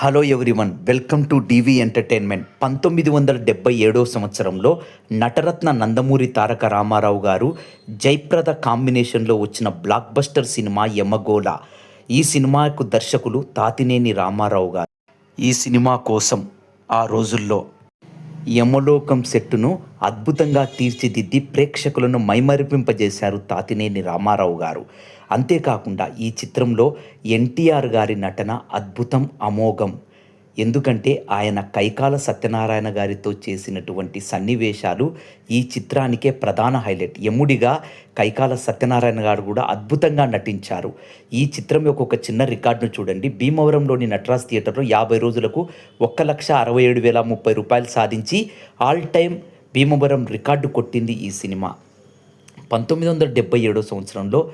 Hello everyone welcome to DV entertainment పంతొమ్మిది వందల డెబ్బై ఏడో సంవత్సరంలో నటరత్న నందమూరి తారక రామారావు గారు జయప్రద కాంబినేషన్లో వచ్చిన బ్లాక్ బస్టర్ సినిమా యమగోళ. ఈ సినిమాకు దర్శకులు తాతినేని రామారావు గారు. ఈ సినిమా కోసం ఆ రోజుల్లో యమలోకం సెట్టును అద్భుతంగా తీర్చిదిద్ది ప్రేక్షకులను మైమరిపింపజేశారు తాతినేని రామారావు గారు. అంతేకాకుండా ఈ చిత్రంలో ఎన్టీఆర్ గారి నటన అద్భుతం అమోఘం. ఎందుకంటే ఆయన కైకాల సత్యనారాయణ గారితో చేసినటువంటి సన్నివేశాలు ఈ చిత్రానికే ప్రధాన హైలైట్. యముడిగా కైకాల సత్యనారాయణ గారు కూడా అద్భుతంగా నటించారు. ఈ చిత్రం యొక్క ఒక చిన్న రికార్డును చూడండి. భీమవరంలోని నటరాజ్ థియేటర్లో యాభై రోజులకు ఒక్క లక్ష అరవై ఏడు వేల ముప్పై రూపాయలు సాధించి ఆల్ టైమ్ భీమవరం రికార్డు కొట్టింది ఈ సినిమా. పంతొమ్మిది వందల డెబ్బై ఏడో సంవత్సరంలో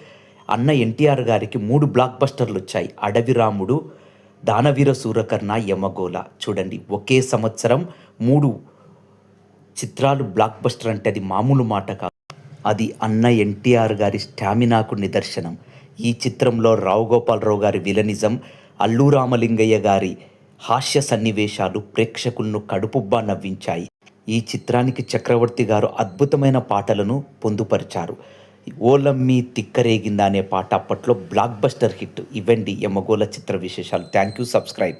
అన్న ఎన్టీఆర్ గారికి మూడు బ్లాక్ బస్టర్లు వచ్చాయి. అడవి రాముడు దానవీర సూరకర్ణ యమగోళ. చూడండి ఒకే సంవత్సరం మూడు చిత్రాలు బ్లాక్ బస్టర్ అంటే అది మామూలు మాట కాదు అది అన్న ఎన్టీఆర్ గారి స్టామినాకు నిదర్శనం. ఈ చిత్రంలో రావు గోపాలరావు గారి విలనిజం అల్లు రామలింగయ్య గారి హాస్య సన్నివేశాలు ప్రేక్షకులను కడుపుబ్బా నవ్వించాయి. ఈ చిత్రానికి చక్రవర్తి గారు అద్భుతమైన పాటలను పొందుపరిచారు. ఓలమ్మి తిక్కరేగిందా అనే పాట అప్పట్లో బ్లాక్ బస్టర్ హిట్ ఇవ్వండి ఎమ్మగోల చిత్ర విశేషాలు. Thank you subscribe